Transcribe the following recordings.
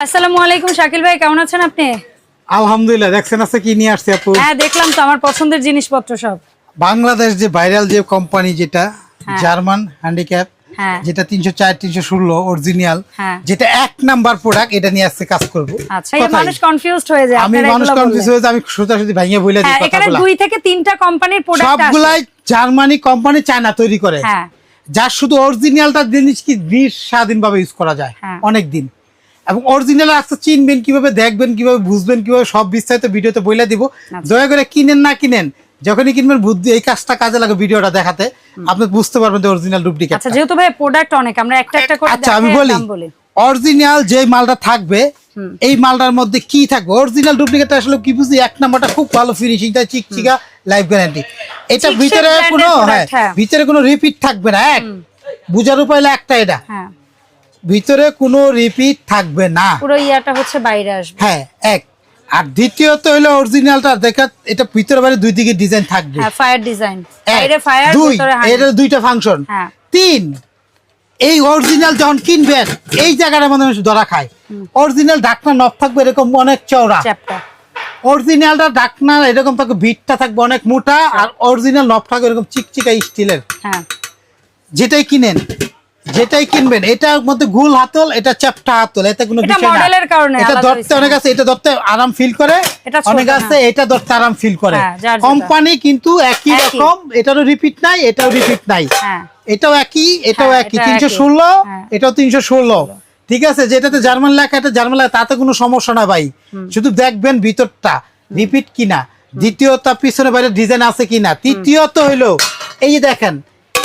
আসসালামু আলাইকুম শাকিল ভাই কেমন আছেন আপনি? আলহামদুলিল্লাহ দেখছেন আছে কি নিয়ে আসছে আপু? হ্যাঁ দেখলাম তো আমার পছন্দের জিনিসপত্র সব। বাংলাদেশ যে ভাইরাল যে কোম্পানি যেটা জার্মান হ্যান্ডিক্যাপ হ্যাঁ। যেটা তিনশো চার তিনশো ষোলো অরিজিনাল হ্যাঁ। যেটা এক নাম্বার প্রোডাক্ট এটা নিয়ে আসছে কাজ করব। আচ্ছা। মানুষ কনফিউজড হয়ে যায় আমি মানুষ কনফিউজ বললে। হয়েছে আমি সোজাসুজি ভাঙিয়ে বলে দিই হ্যাঁ এখানে দুই থেকে তিনটা কোম্পানির প্রোডাক্ট সবগুলাই জার্মানি কোম্পানি চায়না তৈরি করে। হ্যাঁ। যার শুধু অরিজিনালটা জিনিস কি বিশ স্বাধীন ভাবে ইউজ করা যায় হ্যাঁ। অনেক দিন এবং অরিজিনাল আসতে চিনবেন কীভাবে দেখবেন কীভাবে বুঝবেন কীভাবে সব বিস্তারিত ভিডিওতে বলে দিব। আচ্ছা। দয়া করে কিনেন না কিনেন যখনই কিনবেন বুদ্ধি এই কাজটা কাজে লাগে ভিডিওটা দেখাতে। আপনি বুঝতে পারবেন যে অরিজিনাল ডুপ্লিকেট আচ্ছা যেহেতু ভাই প্রোডাক্ট অনেক আমরা একটা একটা করে আচ্ছা আমি বলি অরিজিনাল যে মালটা থাকবে এই মালটার মধ্যে কি থাকবে? অরিজিনাল ডুপ্লিকেট আসলে কি বুঝি? এক নাম্বারটা খুব ভালো ফিনিশিং তাই চিকচিকা লাইফ গ্যারান্টি এটা ভিতরে কোনো হ্যাঁ হ্যাঁ। ভিতরে কোনো রিপিট থাকবে না এক। বুঝার উপায় হলো একটা এটা। হ্যাঁ। ভিতরে কোনো রিপিট থাকবে না। পুরো ইয়াটা হচ্ছে বাইরে আসবে। হ্যাঁ এক। আর দ্বিতীয়ত হলো অরিজিনালটা দেখা এটা ভিতরে বাইরে দুই দিকে ডিজাইন থাকবে। হ্যাঁ ফায়ার ডিজাইন বাইরে ফায়ার দুই এটা দুইটা ফাংশন হ্যাঁ। তিন এই অরিজিনাল যখন কিনবেন এই জায়গাটা মধ্যে মানুষ ধরা খায়। অরিজিনাল ডাকনা নব থাকবে এরকম অনেক চওড়া। অরিজিনালটা ডাকনা এরকম থাকবে ভিটটা থাকবে অনেক মোটা আর অরিজিনাল নব থাকবে এরকম চিকচিকা স্টিলের হ্যাঁ। যেটাই কিনেন যেটাই কিনবেন এটার মধ্যে গুল হাতল এটা চ্যাপটা হাতল এতে কোনো এটা বিষয় না। এটা ধরতে অনেক আছে এটা ধরতে আরাম ফিল করে অনেক আছে এটা ধরতে আরাম ফিল করে। হ্যাঁ। কোম্পানি কিন্তু একই। রকম এটারও রিপিট নাই এটাও রিপিট নাই। হ্যাঁ। এটাও একই এটাও হ্যাঁ, একই এটা তিনশো। ষোলো হ্যাঁ। এটাও তিনশো ষোলো। ঠিক আছে যেটাতে জার্মান লেখা এটা জার্মান লেখা তাতে কোনো সমস্যা না ভাই। শুধু দেখবেন ভিতরটা রিপিট কিনা। দ্বিতীয়ত পিছনে বাইরে ডিজাইন আছে কিনা। তৃতীয়ত হইল এই যে দেখেন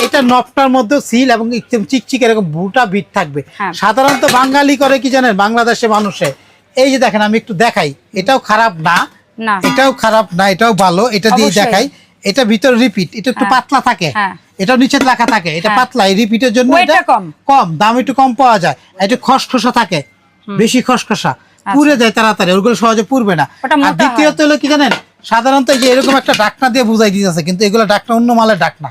এটা নফটার মধ্যে সিল এবং একদম চিকচিক এরকম বুটা বিট থাকবে। হ্যাঁ। সাধারণত বাঙালি করে কি জানেন? বাংলাদেশে মানুষে। এই যে দেখেন আমি একটু দেখাই। এটাও খারাপ না। এটাও খারাপ না এটাও ভালো। এটা দিয়ে দেখাই। এটা ভিতর রিপিট এটা একটু হ্যাঁ। পাতলা থাকে। হ্যাঁ। এটা নিচে লেখা থাকে। এটা। পাতলা। এই রিপিটের জন্য এটা কম। কম। দাম একটু কম পাওয়া যায়। একটু খসখসা থাকে। বেশি খসখসা। পুড়ে যায় তাড়াতাড়ি। ওগুলো সহজে পুড়বে না। আর দ্বিতীয়ত হলো কি জানেন? সাধারণত এই যে এরকম একটা ডাকনা দিয়ে বুঝাই দিতেছে কিন্তু এগুলো ডাকনা অন্য মালের ডাকনা।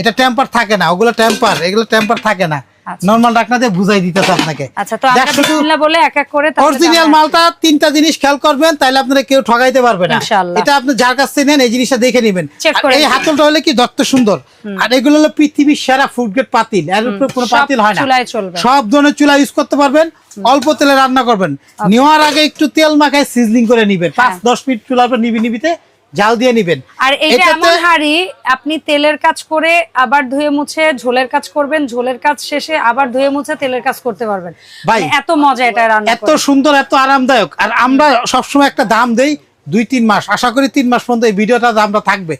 এটা টেম্পার থাকে না ওগুলো টেম্পার এগুলো টেম্পার থাকে না। আচ্ছা। নর্মাল ডাকনা দিয়ে বুঝাই দিতেছে আপনাকে। আচ্ছা তো বিসমিল্লাহ বলে এক এক করে অরিজিনাল মালটা তিনটা জিনিস খেয়াল করবেন তাহলে আপনারা কেউ ঠগাইতে পারবে না। ইনশাআল্লাহ। এটা আপনি যার কাছ থেকে নেন এই জিনিসটা দেখে নেবেন। এই। হাতলটা হলে কি দত্ত সুন্দর? আর এগুলো হলো পৃথিবীর সেরা ফুড গ্রেড পাতিল। এর উপরে কোনো পাতিল হয় না। সব ধরনের চুলা ইউজ করতে পারবেন অল্প তেলে রান্না করবেন। নেওয়ার আগে একটু তেল মাখায় সিজলিং করে নিবেন। পাঁচ হ্যাঁ। দশ মিনিট চুলার উপর নিবি নিবিতে জাল দিয়ে নিবেন। আর এইটা এমন হাড়ি আপনি তেলের কাজ করে আবার ধুয়ে মুছে ঝোলের কাজ করবেন ঝোলের কাজ শেষে আবার ধুয়ে মুছে তেলের কাজ করতে পারবেন। ভাই, মানে এত মজা এটা রান্না এত সুন্দর এত আরামদায়ক। আর আমরা সবসময় একটা দাম দেই দুই তিন মাস। আশা করি তিন মাস পর্যন্ত এই ভিডিওটা দামটা থাকবে।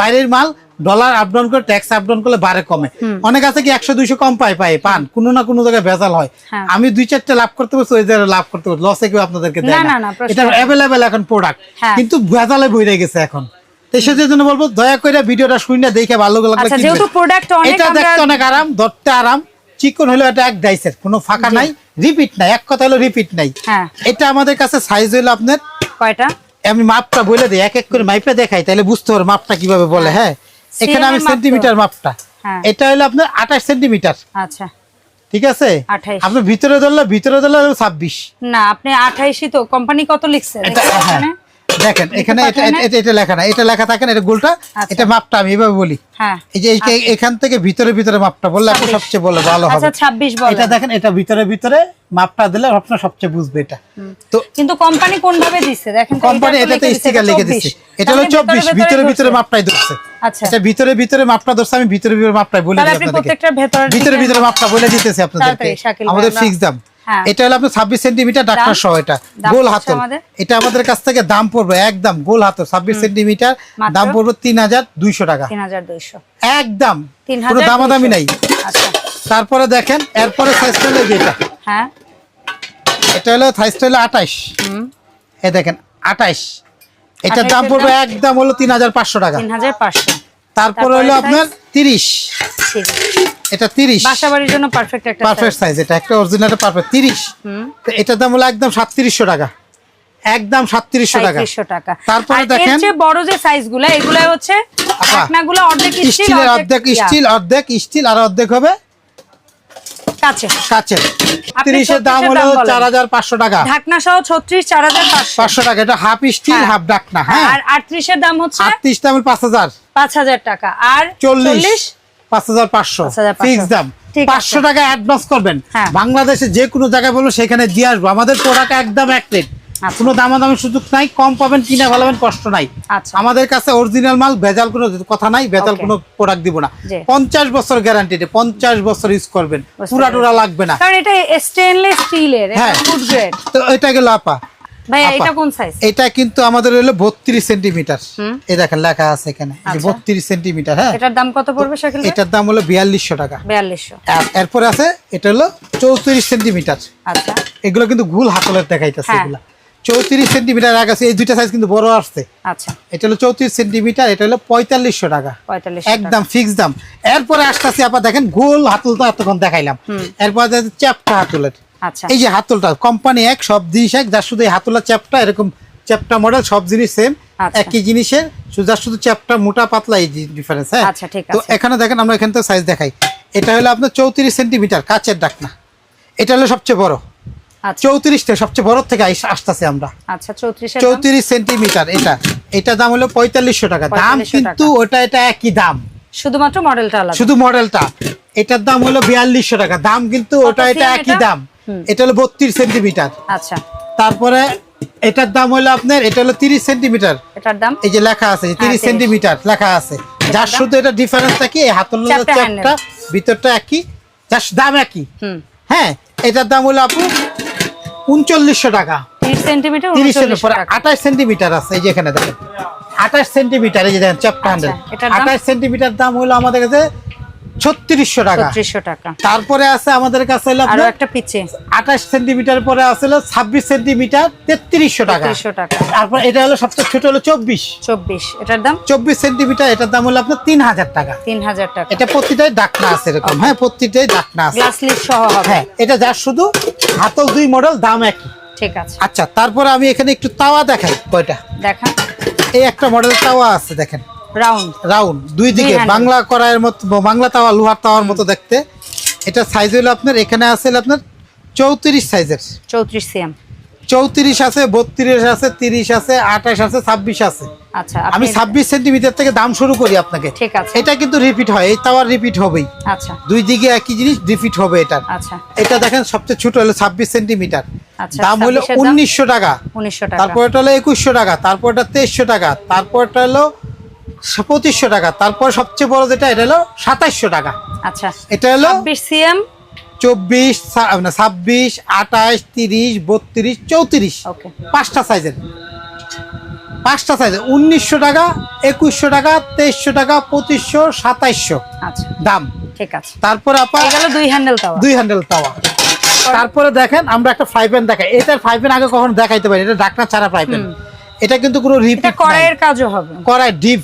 বাইরের মাল ডলার আপ ডাউন করে ট্যাক্স আপ ডাউন করলে বাড়ে কমে। অনেক আছে কি একশো দুইশো কম পায় পায়। পান কোনো না কোনো জায়গায় ভেজাল হয়। হ্যাঁ। আমি দুই চারটে লাভ করতে পারছি ওই জায়গায় লাভ করতে পারছি। লসে কেউ আপনাদেরকে দেয় না, এটা অ্যাভেলেবেল এখন প্রোডাক্ট হ্যাঁ। কিন্তু ভেজালে বইরে গেছে এখন। সেটার জন্য বলব দয়া করে ভিডিওটা শুনে দেখে ভালো লাগলে আচ্ছা, কিনবেন। যেহেতু product অনেক এটা দেখতে অনেক আরাম ধরতে আরাম। চিকন হলো এটা এক ডাইসের কোনো ফাঁকা নাই। রিপিট নাই এক কথা হলো রিপিট নাই। হ্যাঁ। এটা আমাদের কাছে সাইজ হলো আপনার কয়টা? আমি মাপটা বলে দিই এক এক করে মাইপে দেখাই তাহলে বুঝতে পারব মাপটা কীভাবে বলে হ্যাঁ। এখানে আমি। সেন্টিমিটার মাপটা। হ্যাঁ। এটা হলো আপনার আঠাশ সেন্টিমিটার। আচ্ছা। ঠিক আছে? 28 আপনার ভিতরে ধরলে ভিতরে ধরলে ছাব্বিশ। না আপনি আঠাইশই তো কোম্পানি কত লিখছে? হ্যাঁ? দেখেন এখানে এটা লেখা না? এটা লেখা থাকে না এটা গোলটা? আচ্ছা। এটা মাপটা আমি এভাবে বলি। হ্যাঁ। এই যে এখান থেকে ভিতরে ভিতরে মাপটা বললে আপনি সবচেয়ে বলে ভালো হবে। আচ্ছা বল। এটা দেখেন এটা ভিতরে ভিতরে মাপটা দিলে আপনার সবচেয়ে বুঝবে এটা। তো কিন্তু কোম্পানি কোন ভাবে দিচ্ছে? দেখেন কোম্পানি এটা তো এটাতে স্টিকার লিখে 24 দিচ্ছে। এটা হলো তাহলে চব্বিশ ভিতরে ভিতরে মাপটাই ধরছে। আচ্ছা। এটা ভিতরে ভিতরে মাপটা ধরছে আমি ভিতরে ভিতরে মাপটাই বলে তাহলে দিই আপনি আপনাদেরকে। ভিতরে ভিতরে মাপটা বলে দিতেছি আপনাদেরকে। তাড়াতাড়ি, আমাদের ফিক্স দাম। এটা হলো আপনার ছাব্বিশ সেন্টিমিটার ডাক্তার? সহ এটা। গোল হাতল। এটা আমাদের কাছ থেকে দাম পড়বে একদম গোল হাতল ছাব্বিশ সেন্টিমিটার। দাম পড়বে তিন হাজার দুইশো টাকা। একদম। কোনো দামাদামি নাই। আচ্ছা। তারপরে দেখেন এরপরে সাইজটা হলো যেটা হ্যাঁ। এটা হলো সাইজটা হলো আঠাইশ এই দেখেন আঠাইশ এটার দাম পড়বে একদম হলো তিন হাজার পাঁচশো টাকা। তিন হাজার পাঁচশো। তারপরে হলো আপনার তিরিশ। ঠিক এটা তিরিশ। বাসাবাড়ির জন্য পারফেক্ট একটা পারফেক্ট সাইজ এটা একটা অরিজিনাল পারফেক্ট তিরিশ। তো এটার দাম হলো একদম সাতত্রিশশো টাকা। একদম সাতত্রিশশো টাকা। সাঁত্রিশশো টাকা। তারপরে দেখেন বড় যে সাইজগুলা এগুলা হচ্ছে ঢাকনাগুলো অর্ধেক স্টিল অর্ধেক স্টিল অর্ধেক স্টিল আর অর্ধেক হবে। কাছে। দাম হলো টাকা। ঢাকনা সহ এটা হাফ স্টিল। হাফ হ্যাঁ। আর দাম হচ্ছে আটত্রিশ দামের পাঁচ হাজার। পাঁচ হাজার টাকা। আর চল্লিশ। পাঁচ হাজার পাঁচশো। 5,500 ফিক্স দাম। ঠিক আছে। পাঁচশো টাকা অ্যাডভান্স করবেন। হ্যাঁ। বাংলাদেশে যে কোনো জায়গায় বলব সেখানে দিয়ে আসব। আমাদের প্রোডাক্ট একদম এক রেট। কোনো দামাদামি সুযোগ নাই কম পাবেন কিনা ভালোবেন কষ্ট নাই। আচ্ছা। আমাদের কাছে অরিজিনাল মাল ভেজাল কোনো কথা নাই ভেজাল কোনো প্রোডাক্ট দিব না। পঞ্চাশ বছর গ্যারান্টি পঞ্চাশ বছর ইউজ করবেন। পুরা টুরা লাগবে না। কারণ এটা স্টেনলেস স্টিলের হ্যাঁ। তো এটা গেল আপা। এটা কিন্তু আমাদের হলো বত্রিশ সেন্টিমিটার এই দেখেন লেখা আছে এখানে। আচ্ছা। বত্রিশ সেন্টিমিটার হ্যাঁ। এটার দাম কত পড়বে এটার দাম হলো বিয়াল্লিশশো টাকা। বিয়াল্লিশশো। এরপরে আছে এটা হলো চৌত্রিশ সেন্টিমিটার আচ্ছা। এগুলো কিন্তু গুল হাতলের দেখাইতেছে হ্যাঁ। এগুলা। চৌত্রিশ সেন্টিমিটার আগে এই দুইটা সাইজ কিন্তু বড় আসছে। আচ্ছা। এটা হলো চৌত্রিশ সেন্টিমিটার এটা হলো পঁয়তাল্লিশশো টাকা। একদম ফিক্স দাম। এরপরে আসতেছে আবার দেখেন গোল হাতল তো এতক্ষণ দেখাইলাম। এরপরে চ্যাপটা হাতলের। আচ্ছা। এই যে হাতলটা কোম্পানি এক সব জিনিস এক যার শুধু এই হাতলের চ্যাপটা এরকম চ্যাপটা মডেল সব জিনিস সেম আচ্ছা। একই জিনিসের শুধু যার শুধু চ্যাপটা মোটা পাতলা এই ডিফারেন্স হ্যাঁ? আচ্ছা, ঠিক তো এখানে দেখেন আমরা এখান থেকে সাইজ দেখাই। এটা হলো আপনার চৌত্রিশ সেন্টিমিটার কাচের ডাকনা। এটা হলো সবচেয়ে বড়। চৌত্রিশটা সবচেয়ে বড় থেকে আসতেছে আমরা। আচ্ছা চৌত্রিশ সেন্টিমিটার এটা। এটা দাম হলো পঁয়তাল্লিশশো টাকা। দাম কিন্তু ওটা এটা একই দাম। শুধুমাত্র মডেলটা শুধু মডেলটা। এটার দাম হলো বিয়াল্লিশশো টাকা। দাম কিন্তু ওটা এটা একই দাম। এটা হলো বত্রিশ সেন্টিমিটার। আচ্ছা। তারপরে এটার দাম হলো আপনার এটা হলো তিরিশ সেন্টিমিটার। এটার দাম? এই যে লেখা আছে তিরিশ সেন্টিমিটার লেখা আছে। যার শুধু এটা ডিফারেন্সটা কি এই হাতল চ্যাপটা ভিতরটা একই যার দাম একই। হ্যাঁ এটার দাম হলো আপু উনচল্লিশশো টাকা। তিরিশ সেন্টিমিটার তিরিশ আঠাশ সেন্টিমিটার আছে এই যে এখানে দেখেন। আঠাশ সেন্টিমিটার এই যে দেখেন চ্যাপটা হ্যান্ডেল আচ্ছা? আঠাশ সেন্টিমিটার দাম হলো আমাদের কাছে ছত্রিশশো টাকা। টাকা। তারপরে আছে আমাদের কাছে হলো একটা পিচে। আঠাশ সেন্টিমিটার পরে আছে ছাব্বিশ সেন্টিমিটার তেত্রিশশো টাকা। টাকা। তারপর এটা হলো সবচেয়ে ছোট হলো চব্বিশ। চব্বিশ এটার দাম? চব্বিশ সেন্টিমিটার এটার দাম হলো আপনার তিন হাজার টাকা। তিন হাজার টাকা। এটা প্রতিটাই ডাকনা আছে এরকম। হ্যাঁ প্রতিটাই ডাকনা আছে। সহ হ্যাঁ এটা যার শুধু হাতল দুই মডেল দাম একই। ঠিক আছে। আচ্ছা তারপরে আমি এখানে একটু তাওয়া দেখাই কয়টা? দেখা। এই একটা মডেল তাওয়া আছে দেখেন। রাউন্ড রাউন্ড দুই দিকে বাংলা করার মতো বাংলা তাওয়া লোহার তাওয়ার মতো দেখতে। এটা সাইজ হলো আপনার এখানে আছে আপনার চৌত্রিশ সাইজের চৌত্রিশ সিএম চৌত্রিশ আছে বত্রিশ আছে তিরিশ আছে আঠাশ আছে ছাব্বিশ আছে। আচ্ছা আমি ছাব্বিশ সেন্টিমিটার থেকে দাম শুরু করি আপনাকে। ঠিক আছে। এটা কিন্তু রিপিট হয় এই তাওয়ার রিপিট হবেই। আচ্ছা। দুই দিকে একই জিনিস রিপিট হবে এটা আচ্ছা। এটা দেখেন সবচেয়ে ছোট হলো ছাব্বিশ সেন্টিমিটার। আচ্ছা, দাম হলো 26 এর দাম? উনিশশো টাকা। উনিশশো টাকা। তারপর এটা হলো একুশশো টাকা তারপর এটা তেইশশো টাকা তারপর এটা হলো পঁচিশশো টাকা তারপর সবচেয়ে বড় যেটা এটা হলো সাতাইশশো টাকা। আচ্ছা। এটা হলো সিএম চব্বিশ না, ছাব্বিশ আঠাশ তিরিশ বত্রিশ চৌত্রিশ। পাঁচটা সাইজের পাঁচটা সাইজের উনিশশো টাকা একুশশো টাকা তেইশশো টাকা পঁচিশশো সাতাইশশো। আচ্ছা। দাম। ঠিক আছে। তারপরে আপা দুই হ্যান্ডেল তাওয়া। দুই হ্যান্ডেল তাওয়া। তারপরে দেখেন আমরা একটা ফ্রাই প্যান দেখাই। এটার ফ্রাই প্যান আগে কখনো দেখাইতে পারি এটা ডাকনা ছাড়া ফ্রাই প্যান এটা কিন্তু কোনো রিপিট কড়াইয়ের কাজও হবে। কড়াই ডিপ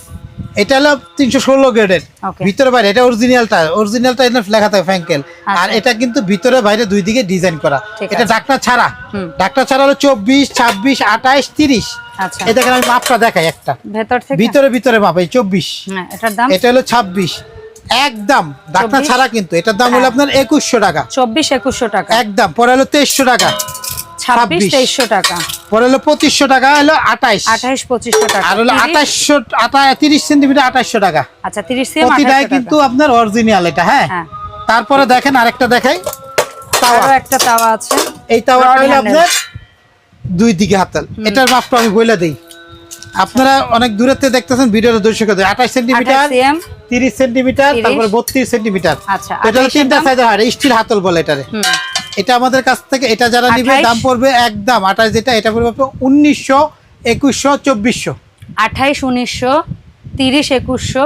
এটা হলো তিনশো ষোলো গ্রেডের। ভিতরে বাইরে এটা অরিজিনালটা অরিজিনালটা এটা লেখা থাকে ফ্যাঙ্কেল আর আচ্ছা। এটা কিন্তু ভিতরে বাইরে দুই দিকে ডিজাইন করা। এটা। ডাকনা ছাড়া। ডাকনা ছাড়া হলো চব্বিশ ছাব্বিশ আঠাইশ তিরিশ। আচ্ছা। এই দেখেন আমি মাপটা দেখাই একটা। ভিতরে ভিতরে মাপ এই চব্বিশ। হ্যাঁ এটা হলো ছাব্বিশ। একদম। ডাকনা ছাড়া কিন্তু। এটার দাম হলো হ্যাঁ। আপনার একুশশো টাকা। চব্বিশ একুশশো টাকা। একদম। পরে হলো তেইশশো টাকা। ছাব্বিশ। তেইশশো টাকা। পরে হলো পঁচিশশো টাকা হলো আঠাইশ। আঠাইশ পঁচিশশো টাকা। আর হলো 30 তিরিশ সেন্টিমিটার আঠাশশো টাকা। আচ্ছা তিরিশ প্রতিটাই কিন্তু আপনার অরিজিনাল এটা হ্যাঁ? হ্যাঁ। তারপরে দেখেন আরেকটা দেখাই। তাওয়া। একটা তাওয়া আছে। এই তাওয়াটা হলো আপনার দুই দিকে হাতাল। এটার মাপটা আমি বলে দিই। আপনারা অনেক থেকে দেখতেছেন ভিডিওতে দর্শক আঠাশ সেন্টিমিটার তিরিশ সেন্টিমিটার 30 তারপরে বত্রিশ সেন্টিমিটার। আচ্ছা, এটা তিনটা দাম? সাইজের হয় স্টিল হাতল বলে এটারে। এটা আমাদের কাছ থেকে এটা যারা নিবে দাম পড়বে একদম আঠাশ যেটা এটা পড়বে উনিশশো একুশশো চব্বিশশো। আঠাইশ উনিশশো তিরিশ একুশশো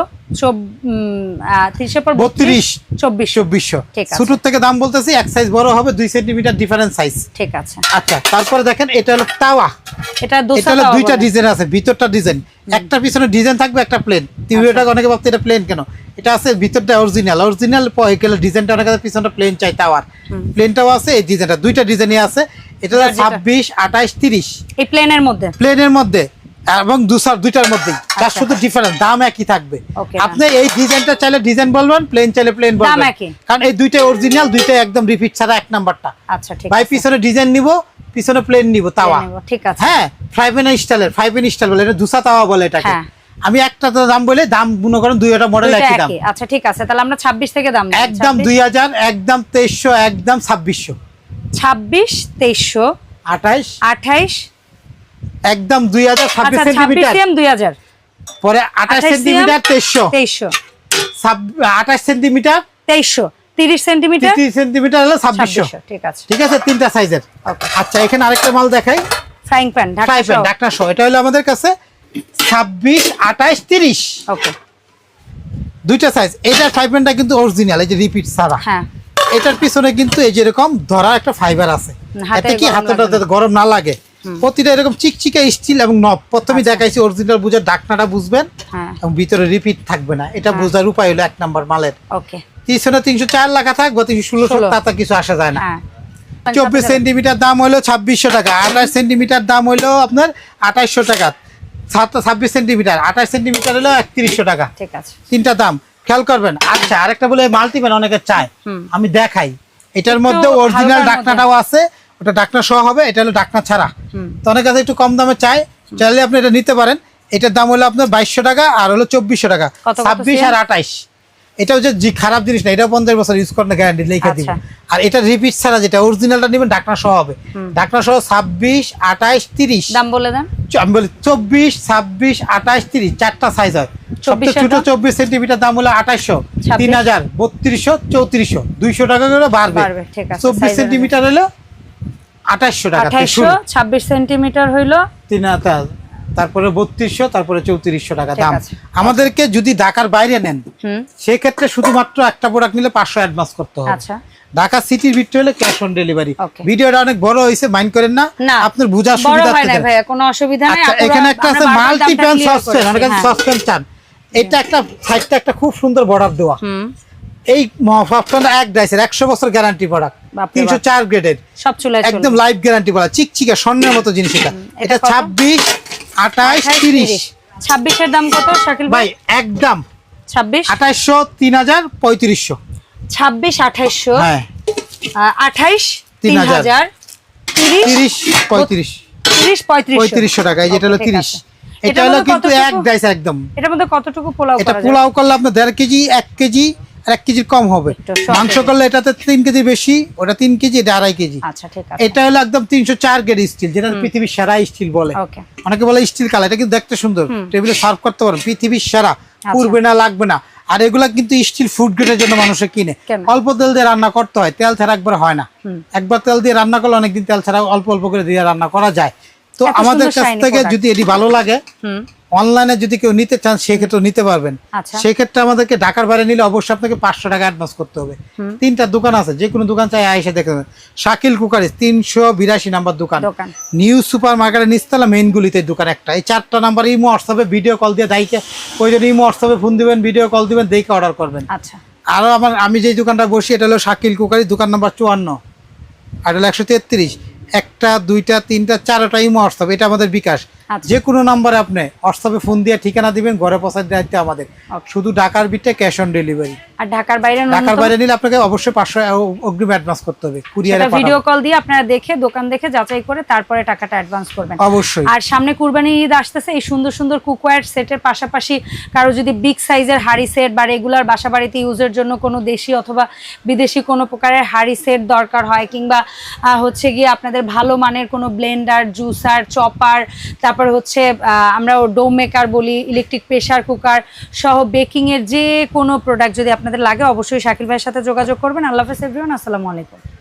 থেকে দাম বলতেছি এক সাইজ বড় হবে দুই সেন্টিমিটার ডিফারেন্স সাইজ ঠিক আছে। আচ্ছা তারপরে দেখেন এটা হলো তাওয়া। এটা এটা হলো দুইটা ডিজাইন আছে ভিতরটা ডিজাইন একটা পিছনে ডিজাইন থাকবে একটা প্লেন আচ্ছা। অনেকে ভাবতে এটা প্লেন কেন? এটা আছে ভিতরটা অরিজিনাল অরিজিনাল গেলে ডিজাইনটা অনেকে পিছনটা প্লেন চাই প্লেনটাও আছে এই ডিজাইনটা দুইটা ডিজাইনই আছে। এটা ছাব্বিশ আঠাইশ তিরিশ। এই প্লেনের মধ্যে? প্লেনের মধ্যে। এবং দুসার দুইটার মধ্যেই তার আচ্ছা। শুধু ডিফারেন্স দাম একই থাকবে। আপনি এই ডিজাইনটা চাইলে ডিজাইন বলবেন প্লেন চাইলে প্লেন বলবেন। একই। কারণ এই দুইটা অরিজিনাল দুইটা একদম রিপিট ছাড়া এক নাম্বারটা আচ্ছা ঠিক ভাই পিছনে ডিজাইন নিব পিছনে প্লেন নিব তাওয়া। ঠিক আছে। হ্যাঁ ফাইভ এন স্টাইলের ফাইভ এন স্টাইল বলে এটা দুসা তাওয়া বলে এটাকে। হ্যাঁ। আমি একটা তো দাম বলে দাম মনে করেন দুইটা মডেল একই দাম। আচ্ছা ঠিক আছে। তাহলে আমরা 26 থেকে দাম একদম দুই হাজার একদম তেইশশো একদম ছাব্বিশশো। 26 2300 আঠাইশ। 28 একদম দুই হাজার ছাব্বিশ আচ্ছা 26 সেন্টিমিটার সিএম 2000 পরে আঠাশ 28 সেন্টিমিটার তেইশশো। 2300 আঠাশ সেন্টিমিটার 2300 30 সেন্টিমিটার? তিরিশ সেন্টিমিটার হলো 2600 ঠিক আছে। ঠিক আছে তিনটা সাইজের আচ্ছা এখানে আরেকটা মাল দেখাই। ফ্রাইং প্যান ঢাকা প্যান ডাক্তার শো এটা হলো আমাদের কাছে ছাব্বিশ আঠাইশ তিরিশ। ওকে দুইটা সাইজ ফ্রাই প্যানটা কিন্তু অরিজিনাল এই যে রিপিট হ্যাঁ। এটার পিছনে কিন্তু এই যেরকম ধরা একটা ফাইবার আছে। এতে কি হাতটা গরম না লাগে? প্রতিটা এরকম চিকচিকা স্টিল এবং নব প্রথমে দেখাইছি অরিজিনাল বুঝে ডাকনাটা বুঝবেন হ্যাঁ। এবং ভিতরে রিপিট থাকবে না। এটা বোঝার উপায় হলো এক নাম্বার মালের। ওকে পিছনে তিনশো চার লেখা থাকবে তিনশো ষোলো। তাতে কিছু আসা যায় না। হ্যাঁ। চব্বিশ সেন্টিমিটার দাম হলো ছাব্বিশশো টাকা। আঠাশ সেন্টিমিটার দাম হলো আপনার আঠাশশো টাকা। ছাব্বিশ সেন্টিমিটার আঠাশ সেন্টিমিটার হলো একত্রিশশো টাকা। ঠিক আছে। তিনটা দাম। খেয়াল করবেন। আচ্ছা আরেকটা বলে মাল্টিপ্যান অনেকে চায়। আমি দেখাই। এটার মধ্যে অরিজিনাল ডাকনাটাও আছে। ওটা ডাকনা সহ হবে এটা হলো ডাকনা ছাড়া। তো অনেক কাছে একটু কম দামে চাই চাইলে আপনি এটা নিতে পারেন। এটার দাম হলো আপনার বাইশশো টাকা আর হলো চব্বিশশো টাকা। ছাব্বিশ আর আঠাইশ। এটা হচ্ছে জি খারাপ জিনিস না এটা পঞ্চাশ বছর ইউজ করেন গ্যারান্টি লিখে দিব আচ্ছা। আর এটা রিপিট ছাড়া যেটা অরিজিনালটা নেবেন ডাকনা সহ হবে। ডাকনা সহ ছাব্বিশ আঠাইশ তিরিশ। দাম বলে দেন। আমি বলি চব্বিশ ছাব্বিশ আঠাইশ তিরিশ চারটা সাইজ হয়। সবচেয়ে ছোট চব্বিশ সেন্টিমিটার দাম হলো আঠাশশো তিন হাজার বত্রিশশো চৌত্রিশশো। দুইশো টাকা করে বাড়বে, চব্বিশ সেন্টিমিটার হলো আঠাশশো টাকা থেকে ছাব্বিশ সেন্টিমিটার হইল। তিন হাজার তারপরে বত্রিশশো তারপরে চৌত্রিশশো টাকা দাম। আমাদেরকে যদি ঢাকার বাইরে নেন সেক্ষেত্রে শুধুমাত্র একটা প্রোডাক্ট নিলে পাঁচশো অ্যাডভান্স করতে হবে। আচ্ছা। ঢাকা সিটির ভিতরে হলে ক্যাশ অন ডেলিভারি ভিডিওটা অনেক বড় হয়েছে মাইন্ড করেন না। আপনার বোঝার সুবিধা ভাইয়া কোনো অসুবিধা নেই। আচ্ছা এখানে একটা আছে মাল্টি প্যান clear অনেক হ্যাঁ। চান এটা একটা সাইডটা একটা খুব সুন্দর বর্ডার দেওয়া। এই সসপ্যানটা এক ডাইসের একশো বছর গ্যারান্টি প্রোডাক্ট বাপরে তিনশো চার গ্রেডের সব চুলায় একদম লাইভ গ্যারান্টি বলা চিকচিকা স্বর্ণের মতো জিনিস এটা। এটা? ছাব্বিশ আঠাইশ তিরিশ। ছাব্বিশের দাম কত শাকিল ভাই? একদম। ছাব্বিশ? আঠাইশশো তিন হাজার পঁয়ত্রিশশো। ছাব্বিশ আঠাইশশো হ্যাঁ। আঠাইশ তিন হাজার। তিরিশ তিরিশ পঁয়ত্রিশ। তিরিশ পঁয়ত্রিশ পঁয়ত্রিশশো টাকা এই যেটা হলো তিরিশ। এটা হলো কিন্তু এক ডাইস একদম। এটার মধ্যে কতটুকু পোলাও এটা পোলাও করলে আপনার দেড় কেজি এক কেজি আর এক কেজির কম হবে। মাংস করলে এটাতে তিন কেজি বেশি ওটা তিন কেজি এটা আড়াই কেজি। আচ্ছা এটা হলো একদম তিনশো চার গ্রেড স্টিল যেটা পৃথিবীর সেরা স্টিল বলে। অনেকে বলে স্টিল কালার এটা কিন্তু দেখতে সুন্দর। টেবিলে সার্ভ করতে পারেন পৃথিবীর সেরা। পুরবে না লাগবে না। আর এগুলা কিন্তু স্টিল ফুড গ্রেডের জন্য মানুষে কিনে। অল্প তেল দিয়ে রান্না করতে হয় তেল ছাড়া একবার হয় না। একবার তেল দিয়ে রান্না করলে অনেকদিন তেল ছাড়া অল্প অল্প করে দিয়ে রান্না করা যায়। তো আমাদের কাছ থেকে যদি এটি ভালো লাগে অনলাইনে যদি কেউ নিতে চান সেক্ষেত্রে নিতে পারবেন। আচ্ছা। সেক্ষেত্রে আমাদেরকে ঢাকার বাইরে নিলে অবশ্যই আপনাকে পাঁচশো টাকা অ্যাডভান্স করতে হবে। তিনটা দোকান আছে যে কোনো দোকান চাই আইসে দেখে নেবেন। শাকিল কুকারিস তিনশো বিরাশি নাম্বার দোকান। নিউ সুপার মার্কেটের নিস্তালা মেইন গুলিতে দোকান একটা। এই চারটা নাম্বার ইমো হোয়াটসঅ্যাপে ভিডিও কল দিয়ে দাইকে প্রয়োজন ইমো হোয়াটসঅ্যাপে ফোন দিবেন ভিডিও কল দিবেন দেখে অর্ডার করবেন। আচ্ছা। আরও আমার আমি যেই দোকানটা বসি এটা হলো শাকিল কুকারি দোকান নাম্বার চুয়ান্ন। আর হলো একশো তেত্রিশ। একটা দুইটা তিনটা চারটা ইমো হোয়াটসঅ্যাপ এটা আমাদের বিকাশ। যে কোনো নাম্বারে আপনি হোয়াটসঅ্যাপে ফোন দিয়ে ঠিকানা দিবেন ঘরে পৌঁছার দায়িত্ব আমাদের। শুধু ঢাকার বিটে ক্যাশ অন ডেলিভারি আর ঢাকার বাইরে ঢাকার বাইরে নিলে আপনাকে অবশ্যই পাঁচশো অগ্রিম অ্যাডভান্স করতে হবে। কুরিয়ারে ভিডিও কল দিয়ে আপনারা দেখে দোকান দেখে যাচাই করে তারপরে টাকাটা অ্যাডভান্স করবেন। অবশ্যই। আর সামনে কুরবানি ঈদ আসতেছে এই সুন্দর সুন্দর কুকওয়্যার সেটের পাশাপাশি কারও যদি বিগ সাইজের হাড়ি সেট বা রেগুলার বাসা বাড়িতে ইউজের জন্য কোনো দেশি অথবা বিদেশি কোনো প্রকারের হাড়ি সেট দরকার হয় কিংবা হচ্ছে গিয়ে আপনাদের ভালো মানের কোনো ব্লেন্ডার জুসার চপার তারপর হচ্ছে আহ, আমরা ডোম মেকার বলি ইলেকট্রিক প্রেশার কুকার সহ বেকিংয়ের যে কোনো প্রোডাক্ট যদি আপনাদের লাগে অবশ্যই শাকিল ভাইয়ের সাথে যোগাযোগ করবেন। আল্লাহ হাফেজ এভরিওয়ান আসসালামু আলাইকুম।